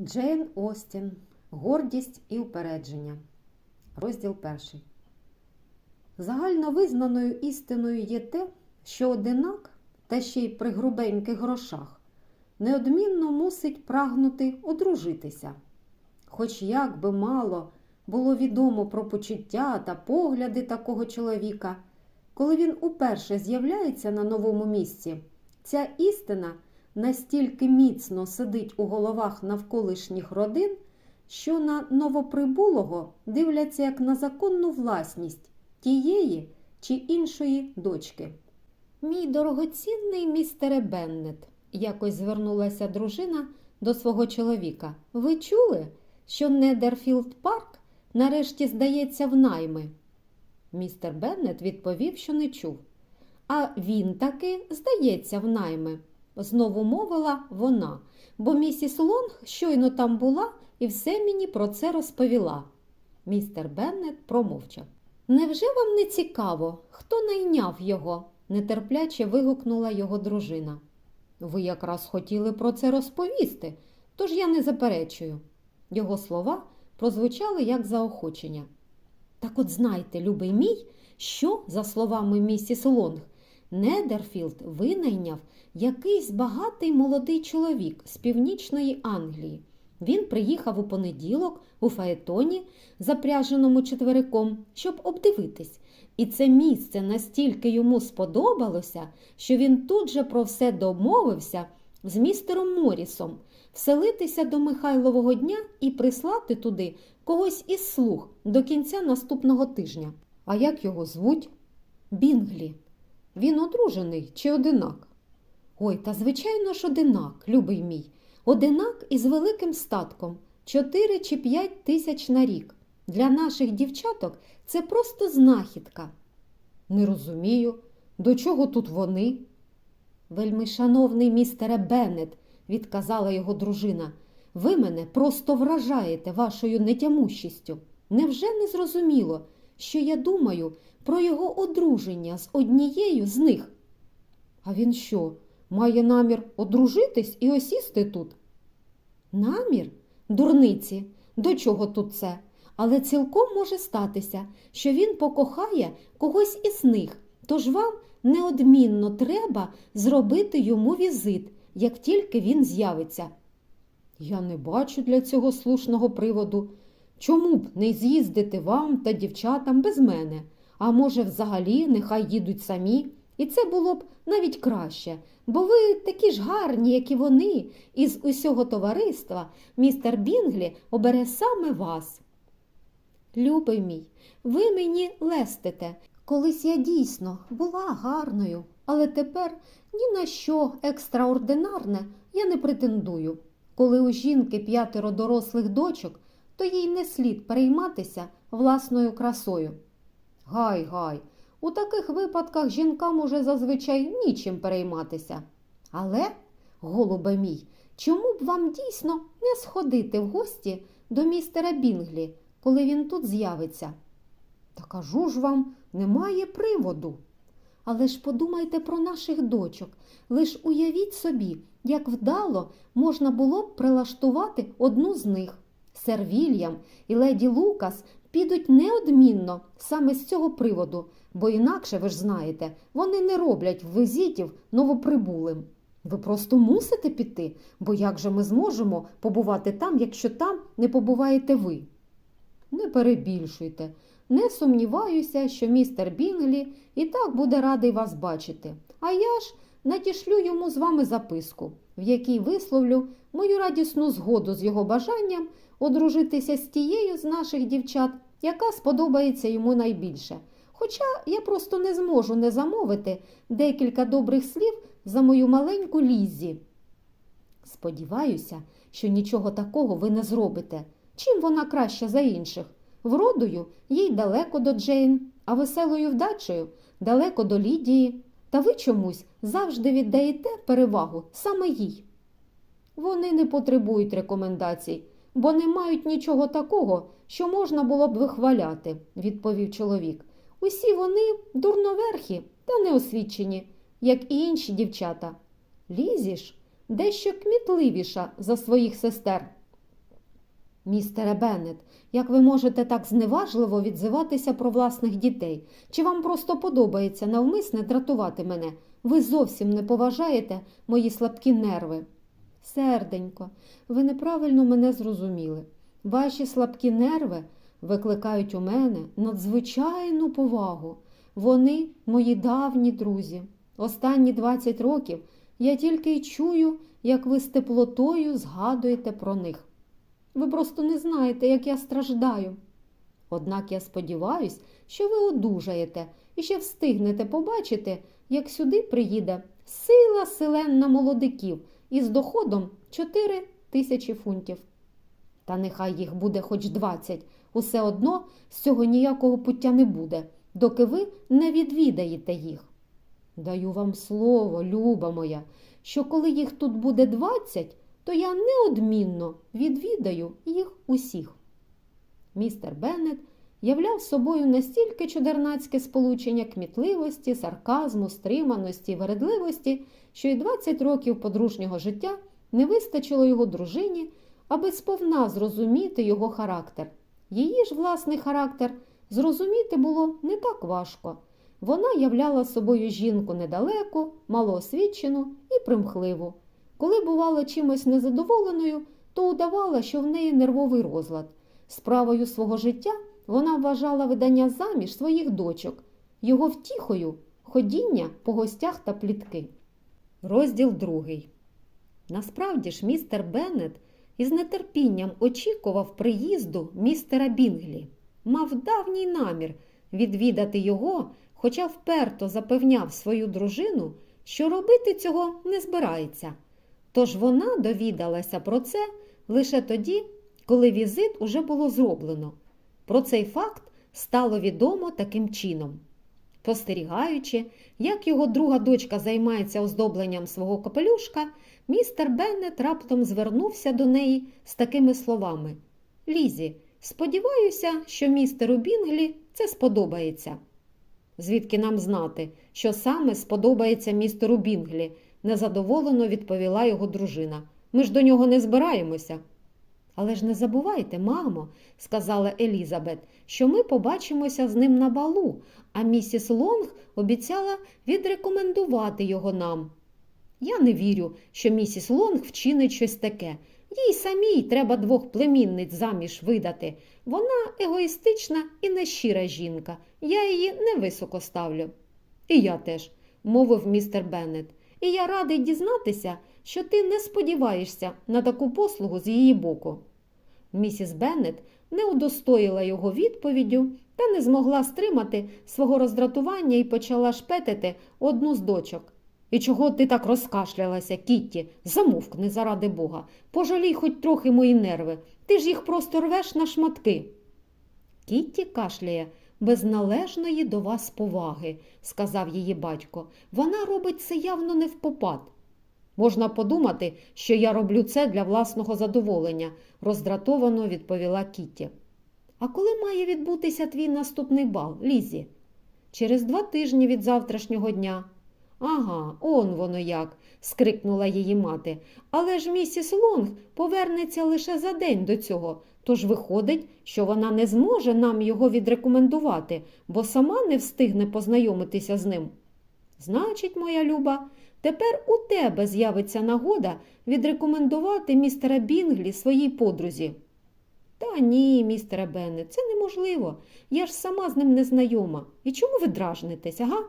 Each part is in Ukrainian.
Джейн Остін. Гордість і упередження. Розділ перший. Загально визнаною істиною є те, що одинак, та ще й при грубеньких грошах, неодмінно мусить прагнути одружитися. Хоч як би мало було відомо про почуття та погляди такого чоловіка, коли він уперше з'являється на новому місці, ця істина настільки міцно сидить у головах навколишніх родин, що на новоприбулого дивляться як на законну власність тієї чи іншої дочки. Мій дорогоцінний містере Беннет, якось звернулася дружина до свого чоловіка. Ви чули, що Недерфілд Парк нарешті здається в найми? Містер Беннет відповів, що не чув. А він таки здається в найми, знову мовила вона, бо місіс Лонг щойно там була і все мені про це розповіла. Містер Беннет промовчав. Невже вам не цікаво, хто найняв його? нетерпляче вигукнула його дружина. Ви якраз хотіли про це розповісти, тож я не заперечую. Його слова прозвучали як заохочення. Так от знайте, любий мій, що, за словами місіс Лонг, Недерфілд винайняв якийсь багатий молодий чоловік з північної Англії. Він приїхав у понеділок у фаетоні, запряженому четвериком, щоб обдивитись. І це місце настільки йому сподобалося, що він тут же про все домовився з містером Морісом вселитися до Михайлового дня і прислати туди когось із слуг до кінця наступного тижня. А як його звуть? Бінглі. Він одружений чи одинак? Ой, та звичайно ж одинак, любий мій. Одинак із великим статком 4 чи 5 тисяч на рік. Для наших дівчаток це просто знахідка. Не розумію, до чого тут вони? Вельми шановний містере Беннет, відказала його дружина, ви мене просто вражаєте вашою нетямущістю. Невже не зрозуміло, що я думаю про його одруження з однією з них? А він що, має намір одружитись і осісти тут? Намір? Дурниці, до чого тут це? Але цілком може статися, що він покохає когось із них, тож вам неодмінно треба зробити йому візит, як тільки він з'явиться. Я не бачу для цього слушного приводу. Чому б не з'їздити вам та дівчатам без мене? А може, взагалі, нехай їдуть самі, і це було б навіть краще, бо ви такі ж гарні, як і вони, і з усього товариства містер Бінглі обере саме вас. Любий мій, ви мені лестите. Колись я дійсно була гарною, але тепер ні на що екстраординарне я не претендую. Коли у жінки п'ятеро дорослих дочок, то їй не слід перейматися власною красою. Гай, гай, у таких випадках жінкам уже зазвичай нічим перейматися. Але, голубе мій, чому б вам дійсно не сходити в гості до містера Бінглі, коли він тут з'явиться? Та кажу ж вам, немає приводу. Але ж подумайте про наших дочок, лиш уявіть собі, як вдало можна було б прилаштувати одну з них. Сер Вільям і леді Лукас підуть неодмінно саме з цього приводу, бо інакше, ви ж знаєте, вони не роблять визитів новоприбулим. Ви просто мусите піти, бо як же ми зможемо побувати там, якщо там не побуваєте ви? Не перебільшуйте. Не сумніваюся, що містер Бінглі і так буде радий вас бачити. А я ж надішлю йому з вами записку, в якій висловлю мою радісну згоду з його бажанням одружитися з тією з наших дівчат, яка сподобається йому найбільше. Хоча я просто не зможу не замовити декілька добрих слів за мою маленьку Ліззі. Сподіваюся, що нічого такого ви не зробите. Чим вона краща за інших? Вродою їй далеко до Джейн, а веселою вдачею далеко до Лідії. Та ви чомусь завжди віддаєте перевагу саме їй. Вони не потребують рекомендацій, бо не мають нічого такого, що можна було б вихваляти, відповів чоловік. Усі вони дурноверхі та неосвічені, як і інші дівчата. Лізі ж дещо кмітливіша за своїх сестер. Містере Беннет, як ви можете так зневажливо відзиватися про власних дітей? Чи вам просто подобається навмисне дратувати мене? Ви зовсім не поважаєте мої слабкі нерви. Серденько, ви неправильно мене зрозуміли. Ваші слабкі нерви викликають у мене надзвичайну повагу. Вони мої давні друзі. Останні 20 років я тільки й чую, як ви з теплотою згадуєте про них. Ви просто не знаєте, як я страждаю. Однак я сподіваюся, що ви одужаєте і ще встигнете побачити, як сюди приїде сила селенна молодиків із доходом 4 тисячі фунтів. Та нехай їх буде хоч 20, усе одно з цього ніякого пуття не буде, доки ви не відвідаєте їх. Даю вам слово, люба моя, що коли їх тут буде 20, то я неодмінно відвідаю їх усіх. Містер Беннет являв собою настільки чудернацьке сполучення кмітливості, сарказму, стриманості вередливості, що й 20 років подружнього життя не вистачило його дружині, аби сповна зрозуміти його характер. Її ж власний характер зрозуміти було не так важко. Вона являла собою жінку недалеку, малоосвічену і примхливу. Коли бувала чимось незадоволеною, то удавала, що в неї нервовий розлад. Справою свого життя вона вважала видання заміж своїх дочок, його втіхою ходіння по гостях та плітки. Розділ другий. Насправді ж містер Беннет із нетерпінням очікував приїзду містера Бінглі. Мав давній намір відвідати його, хоча вперто запевняв свою дружину, що робити цього не збирається. Тож вона довідалася про це лише тоді, коли візит уже було зроблено. Про цей факт стало відомо таким чином. Спостерігаючи, як його друга дочка займається оздобленням свого капелюшка, містер Беннет раптом звернувся до неї з такими словами: Лізі, сподіваюся, що містеру Бінглі це сподобається. Звідки нам знати, що саме сподобається містеру Бінглі? незадоволено відповіла його дружина. Ми ж до нього не збираємося. Але ж не забувайте, мамо, сказала Елізабет, що ми побачимося з ним на балу, а місіс Лонг обіцяла відрекомендувати його нам. Я не вірю, що місіс Лонг вчинить щось таке. Їй самій треба двох племінниць заміж видати. Вона егоїстична і нещира жінка. Я її невисоко ставлю. І я теж, мовив містер Беннет. І я радий дізнатися, що ти не сподіваєшся на таку послугу з її боку. Місіс Беннет не удостоїла його відповіддю та не змогла стримати свого роздратування і почала шпетити одну з дочок. І чого ти так розкашлялася, Кітті? Замовкни, заради Бога. Пожалій хоч трохи мої нерви. Ти ж їх просто рвеш на шматки. Кітті кашляє без належної до вас поваги, сказав її батько. Вона робить це явно не впопад. Можна подумати, що я роблю це для власного задоволення, роздратовано відповіла Кітті. А коли має відбутися твій наступний бал, Лізі? Через два тижні від завтрашнього дня. Ага, он воно як, скрикнула її мати. Але ж місіс Лонг повернеться лише за день до цього, тож виходить, що вона не зможе нам його відрекомендувати, бо сама не встигне познайомитися з ним. Значить, моя люба, тепер у тебе з'явиться нагода відрекомендувати містера Бінглі своїй подрузі. Та ні, містере Беннет, це неможливо. Я ж сама з ним не знайома. І чому ви дражнитеся, га?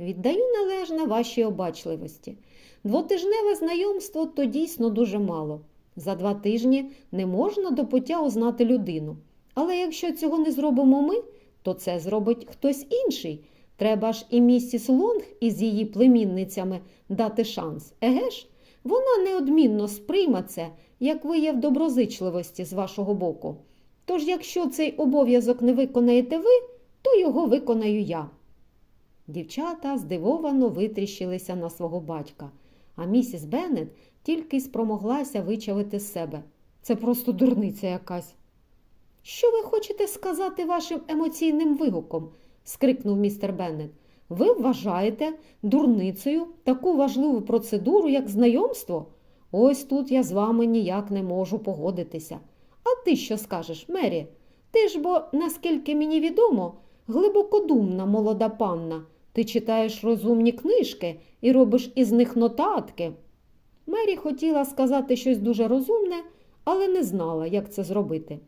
Віддаю належне вашій обачливості. Двотижневе знайомство то дійсно дуже мало. За два тижні не можна до пуття узнати людину. Але якщо цього не зробимо ми, то це зробить хтось інший. Треба ж і місіс Лонг із її племінницями дати шанс. Еге ж, вона неодмінно сприйме це, як вияв доброзичливості з вашого боку. Тож, якщо цей обов'язок не виконаєте ви, то його виконаю я. Дівчата здивовано витріщилися на свого батька, а місіс Беннет тільки спромоглася вичавити з себе. Це просто дурниця якась. Що ви хочете сказати вашим емоційним вигуком? Скрикнув містер Беннет. Ви вважаєте дурницею таку важливу процедуру, як знайомство? Ось тут я з вами ніяк не можу погодитися. А ти що скажеш, Мері? Ти ж бо, наскільки мені відомо, глибокодумна молода панна. Ти читаєш розумні книжки і робиш із них нотатки. Мері хотіла сказати щось дуже розумне, але не знала, як це зробити.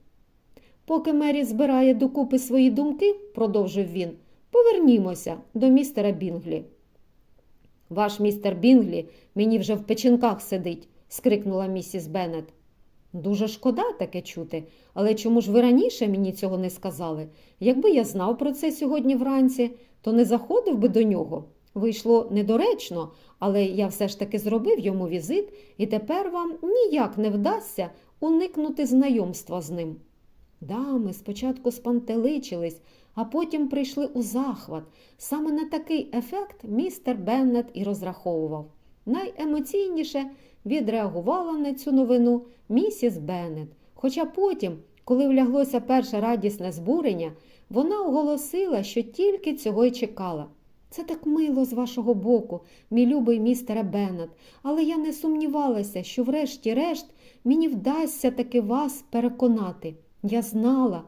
Поки Мері збирає докупи свої думки, продовжив він, повернімося до містера Бінглі. Ваш містер Бінглі мені вже в печінках сидить, скрикнула місіс Беннет. Дуже шкода таке чути, але чому ж ви раніше мені цього не сказали? Якби я знав про це сьогодні вранці, то не заходив би до нього. Вийшло недоречно, але я все ж таки зробив йому візит, і тепер вам ніяк не вдасться уникнути знайомства з ним. Дами спочатку спантеличились, а потім прийшли у захват. Саме на такий ефект містер Беннет і розраховував. Найемоційніше відреагувала на цю новину місіс Беннет. Хоча потім, коли вляглося перше радісне збурення, вона оголосила, що тільки цього й чекала. Це так мило з вашого боку, мій любий містере Беннет, але я не сумнівалася, що врешті-решт мені вдасться таки вас переконати. Я знала,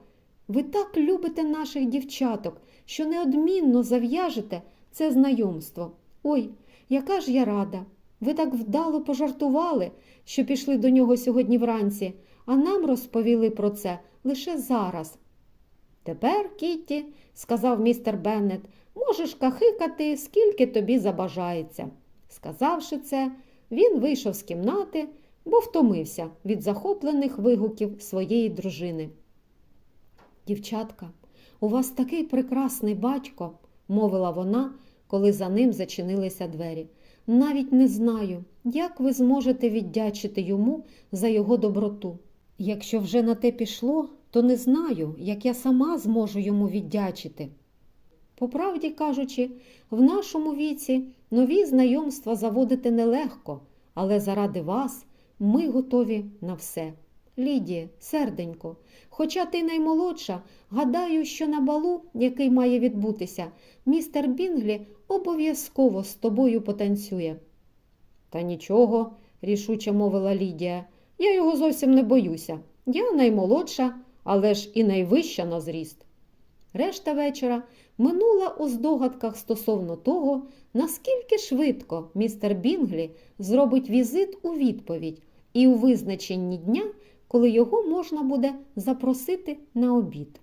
ви так любите наших дівчаток, що неодмінно зав'яжете це знайомство. Ой, яка ж я рада! Ви так вдало пожартували, що пішли до нього сьогодні вранці, а нам розповіли про це лише зараз. Тепер, Кітті, сказав містер Беннет, можеш кахикати, скільки тобі забажається. Сказавши це, він вийшов з кімнати, бо втомився від захоплених вигуків своєї дружини. Дівчатка, у вас такий прекрасний батько, мовила вона, коли за ним зачинилися двері. Навіть не знаю, як ви зможете віддячити йому за його доброту. Якщо вже на те пішло, то не знаю, як я сама зможу йому віддячити. По правді кажучи, в нашому віці нові знайомства заводити нелегко, але заради вас ми готові на все. Лідія, серденько, хоча ти наймолодша, гадаю, що на балу, який має відбутися, містер Бінглі обов'язково з тобою потанцює. Та нічого, рішуче мовила Лідія, я його зовсім не боюся. Я наймолодша, але ж і найвища на зріст. Решта вечора минула у здогадках стосовно того, наскільки швидко містер Бінглі зробить візит у відповідь і у визначенні дня, коли його можна буде запросити на обід.